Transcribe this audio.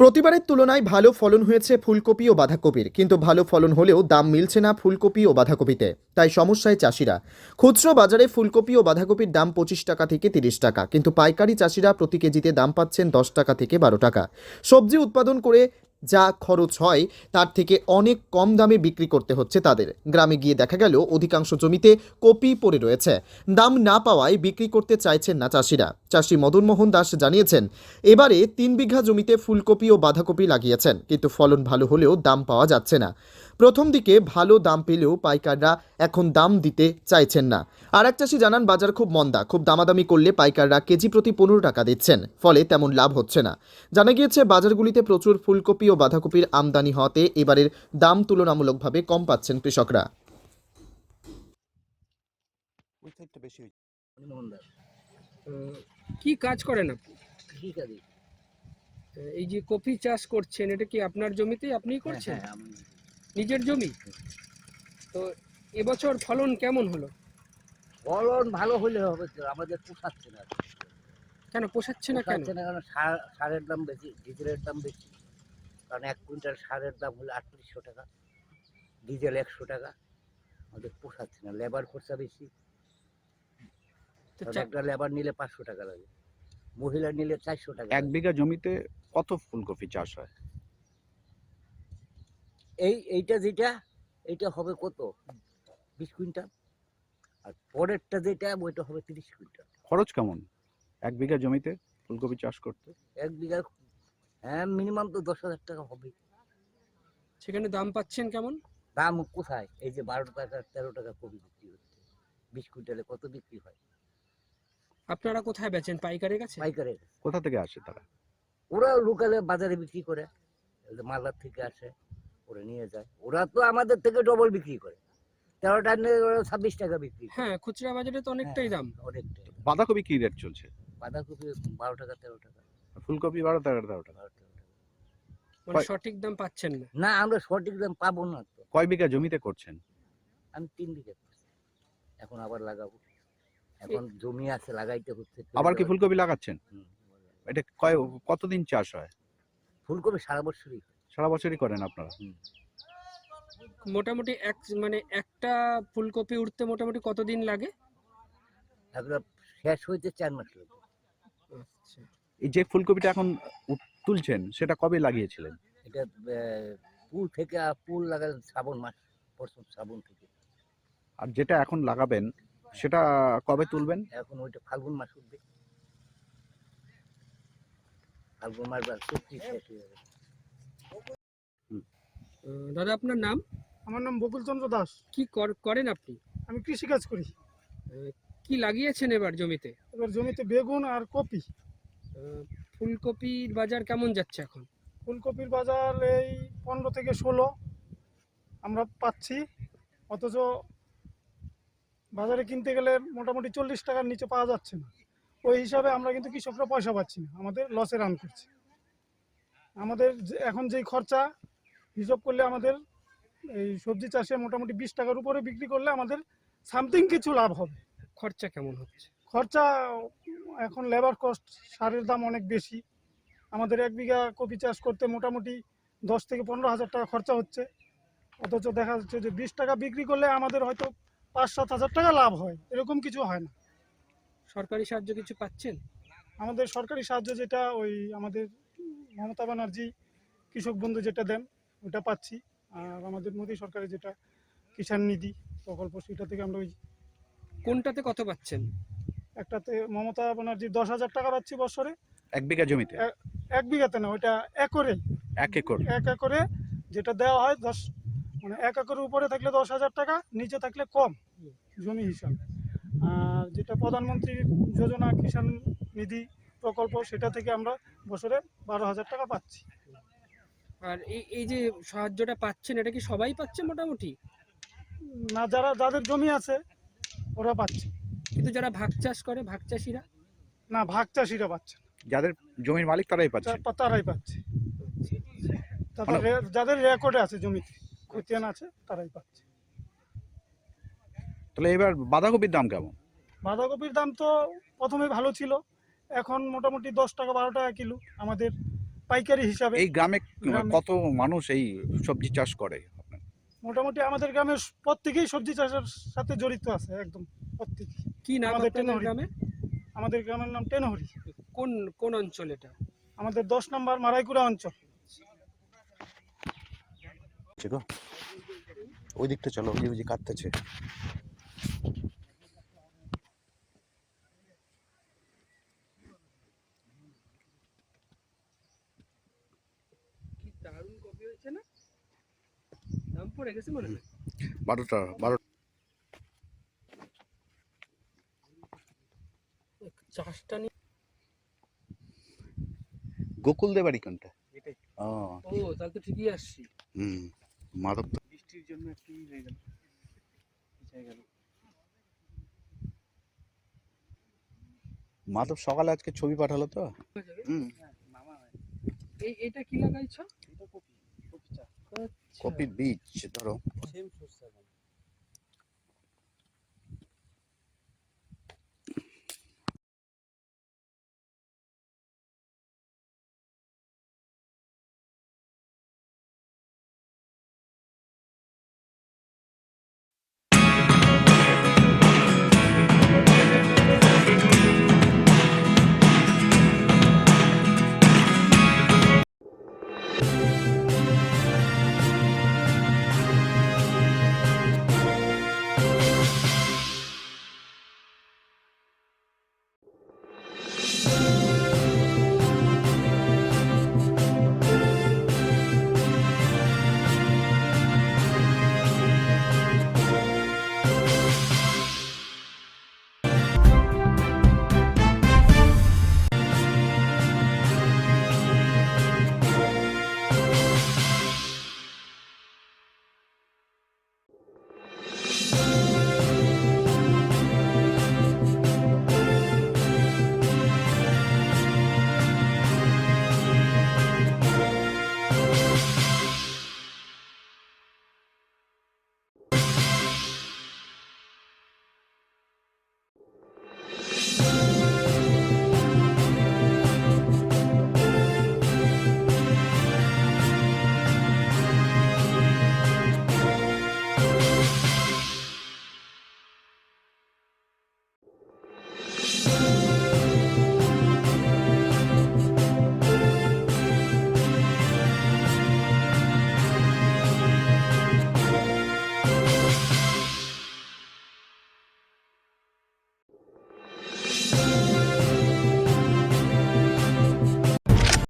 প্রতিবারের তুলনায় ভালো ফলন হয়েছে ফুলকপি ও বাঁধাকপির, কিন্তু ভালো ফলন হলেও দাম মিলছে না ফুলকপি ও বাঁধাকপিতে। তাই সমস্যায় চাষিরা। খুচরো বাজারে ফুলকপি ও বাঁধাকপির দাম পঁচিশ টাকা থেকে তিরিশ টাকা, কিন্তু পাইকারি চাষিরা প্রতি কেজিতে দাম পাচ্ছেন দশ টাকা থেকে বারো টাকা। সবজি উৎপাদন করে যা খরচ হয় তার থেকে অনেক কম দামে বিক্রি করতে হচ্ছে তাদের। গ্রামে গিয়ে দেখা গেল, অধিকাংশ জমিতে কপি পড়ে রয়েছে। দাম না পাওয়ায় বিক্রি করতে চাইছেন না চাষিরা। চাষি মদনমোহন দাস জানিয়েছেন, এবারে তিন বিঘা জমিতে ফুলকপি ও বাঁধাকপি লাগিয়েছেন, কিন্তু ফলন ভালো হলেও দাম পাওয়া যাচ্ছে না। প্রথম দিকে ভালো দাম পেলেও পাইকাররা এখন দাম দিতে চাইছেন না। আর এক চাষি জানান বাজার খুব মন্দা খুব দামাদামি করলে পাইকাররা কেজি প্রতি পনেরো টাকা দিচ্ছেন ফলে তেমন লাভ হচ্ছে না। জানা গিয়েছে বাজারগুলিতে প্রচুর ফুলকপি ও বাঁধাকপির আমদানি হওয়াতে এবারের দাম তুলনামূলকভাবে কম পাচ্ছেন কৃষকরা। কি কাজ করেন আপনি? ঠিক আছে এই যে কপি চাষ করছেন এটা কি আপনার জমিতেই আপনিই করছেন? হ্যাঁ, আমি নিজের জমি? তো এবছর ফলন কেমন হলো? ফলন ভালো হলে হবে তো আমাদের পোষাচ্ছে না। কেন পোষাচ্ছে না কেন? পোষাচ্ছে না কারণ সার সারের দাম বেশি ডিজেলের দাম বেশি। কারণ এক কুইন্টাল সারের দাম হলো আটত্রিশশো টাকা ডিজেল একশো টাকা। আমাদের পোষাচ্ছে না লেবার খরচা বেশি। তো কারণ চা- একটা লেবার নিলে পাঁচশো টাকা লাগে মহিলা নিলে চারশো টাকা এক লাগে। বিঘা জমিতে কত ফুলকপি চাষ হয়? এই এইটা যেটা এইটা হবে কত? বিশ কুইন্টাল। আর পরেরটা যেটা ওইটা হবে তিরিশ কুইন্টাল। খরচ কেমন? এক বিঘা জমিতে ফুলকপি চাষ করতে? এক বিঘা হ্যাঁ মিনিমাম তো দশ হাজার টাকা হবে। সেখানে দাম পাচ্ছেন কেমন? দাম কোথায়? এই যে বারো টাকা তেরো টাকা কপি বিক্রি হচ্ছে। বিশ কুইন্টালে কত বিক্রি হয়? আপনারা কোথায় বেচেন? পাইকারের কাছে? পাইকারে কোথা থেকে আসে তারা? ওরা লোকালে বাজারে বিক্রি করে। মালদার থেকে আসে। ওরা নিয়ে যায়। ওরা তো আমাদের থেকে ডবল বিক্রি করে। তেরো টাকা নিয়ে ওরা ছাব্বিশ টাকা বিক্রি করে। হ্যাঁ খুচরা বাজারে তো অনেকটাই দাম। অনেকটাই। বাঁধাকপি কি রেট চলছে? বাঁধাকপি বারো টাকা তেরো টাকা। ফুলকপি বারো তেরো তেরো টাকা। বারো তেরো টাকা। মানে সঠিক দাম পাচ্ছেন না। না আমরা সঠিক দাম পাবো না তো। কয় বিঘা জমিতে করছেন? আমি তিন বিঘা করছি। এখন আবার লাগাবো। এখন জমি আছে লাগাইতে হচ্ছে। আবার কি ফুলকপি লাগাচ্ছেন? হুম, এটা কয় কতদিন চাষ হয়? ফুলকপি সারা বছরই হয়। সারা বছরই করেন আপনারা? মোটামুটি এক মানে একটা ফুলকপি উঠতে মোটামুটি কতদিন লাগে? এগুলো শেষ হইতে চার মাস লাগে। আচ্ছা। এই যে ফুলকপিটা এখন তুলছেন সেটা কবে লাগিয়েছিলেন? এটা পুল থেকে আর পুল লাগালেন শ্রাবণ মাস প্রথম শ্রাবণ থেকে। আর যেটা এখন লাগাবেন সেটা কবে তুলবেন? এখন ওইটা ফাল্গুন মাস উঠবে। ফাল্গুন মাস বা চুক্তি শেষ হয়ে যাবে। দাদা আপনার নাম? আমার নাম বকুলচন্দ্র দাস। কি কর- করেন আপনি? আমি কৃষিকাজ করি। কি লাগিয়েছেন এবার জমিতে? এবার জমিতে বেগুন আর কপি। ফুলকপির বাজার কেমন যাচ্ছে এখন? ফুলকপির বাজার এই পনেরো থেকে ষোলো আমরা পাচ্ছি। অথচ বাজারে কিনতে গেলে মোটামুটি চল্লিশ টাকার নিচে পাওয়া যাচ্ছে না। ওই হিসাবে আমরা কিন্তু কৃষকরা পয়সা পাচ্ছি না। আমাদের লসে রান করছে। আমাদের যে- এখন যেই খরচা হিসাব করলে আমাদের এই সবজি চাষে মোটামুটি বিশ টাকার উপরে বিক্রি করলে আমাদের সামথিং কিছু লাভ হবে। খরচা কেমন হচ্ছে? খরচা এখন লেবার কস্ট সারের দাম অনেক বেশি। আমাদের এক বিঘা কপি চাষ করতে মোটামুটি দশ থেকে পনেরো হাজার টাকা খরচা হচ্ছে। অথচ দেখা যাচ্ছে যে বিশ টাকা বিক্রি করলে আমাদের হয়তো পাঁচ সাত হাজার টাকা লাভ হয়। এরকম কিছু হয় না। সরকারি সাহায্য কিছু পাচ্ছেন? আমাদের সরকারি সাহায্য যেটা ওই আমাদের মমতা ব্যানার্জি কৃষক বন্ধু যেটা দেন ওটা পাচ্ছি। আর আমাদের মোদী সরকারের যেটা কিষাণ নিধি প্রকল্প সেটা থেকে আমরা ওই কোনটাতে কত পাচ্ছেন? একটাতে মমতা ব্যানার্জি দশ হাজার টাকা পাচ্ছি বছরে। এক বিঘা জমিতে? এক বিঘাতে না ওইটা একরে। এক একর? এক একরে যেটা দেওয়া হয় দশ মানে এক একরের উপরে থাকলে দশ হাজার টাকা নিচে থাকলে কম জমি হিসাবে। আর যেটা প্রধানমন্ত্রী যোজনা কিষাণ নিধি প্রকল্প সেটা থেকে আমরা বছরে বারো হাজার টাকা পাচ্ছি। আর এই এই যে সাহায্যটা পাচ্ছেন এটা কি সবাই পাচ্ছে মোটামুটি? না যারা যাদের জমি আছে ওরা পাচ্ছে। কিন্তু যারা ভাগ চাষ করে ভাগ চাষিরা? না ভাগ চাষিরা পাচ্ছে যাদের জমির মালিক তারাই পাচ্ছে। তারাই পাচ্ছে। তাদের যাদের রেকর্ডে আছে জমিতে খতিয়ান আছে তারাই পাচ্ছে। তাহলে এবার বাঁধাকপির দাম কেমন? বাঁধাকপির দাম তো প্রথমে ভালো ছিল। এখন মোটামুটি দশ টাকা বারো টাকা কিলো আমাদের পাইকারি হিসাবে এই গ্রামে গ্রামে- কত মানুষ এই সবজি চাষ করে মোটামুটি আমাদের গ্রামের প্রত্যেকেই সবজি চাষের সাথে জড়িত আছে একদম প্রত্যেক কি নাম আমাদের টেনহরি। গ্রামে? আমাদের গ্রামের নাম টেনহরি। কোন কোন অঞ্চল এটা? আমাদের দশ নম্বর মারাইকুড়া অঞ্চল। ওই দিকটা চলো ওই যে কাটতেছে কি দারুণ কপি হয়েছে না দাম পড়ে গেছে মনে হয়। বারোটা বারো চাষটা নিয়ে গোকুল দে বাড়ি কোনটা? ও ও তাহলে তো ঠিকই আসছি। হুম মাধব বৃষ্টির জন্য একটু হয়ে গেল। গেল। মাধব সকালে আজকে ছবি পাঠালো তো? হুম। এই এটা কি লাগাইছো? কপির বীজ ধরো। সেম সরষে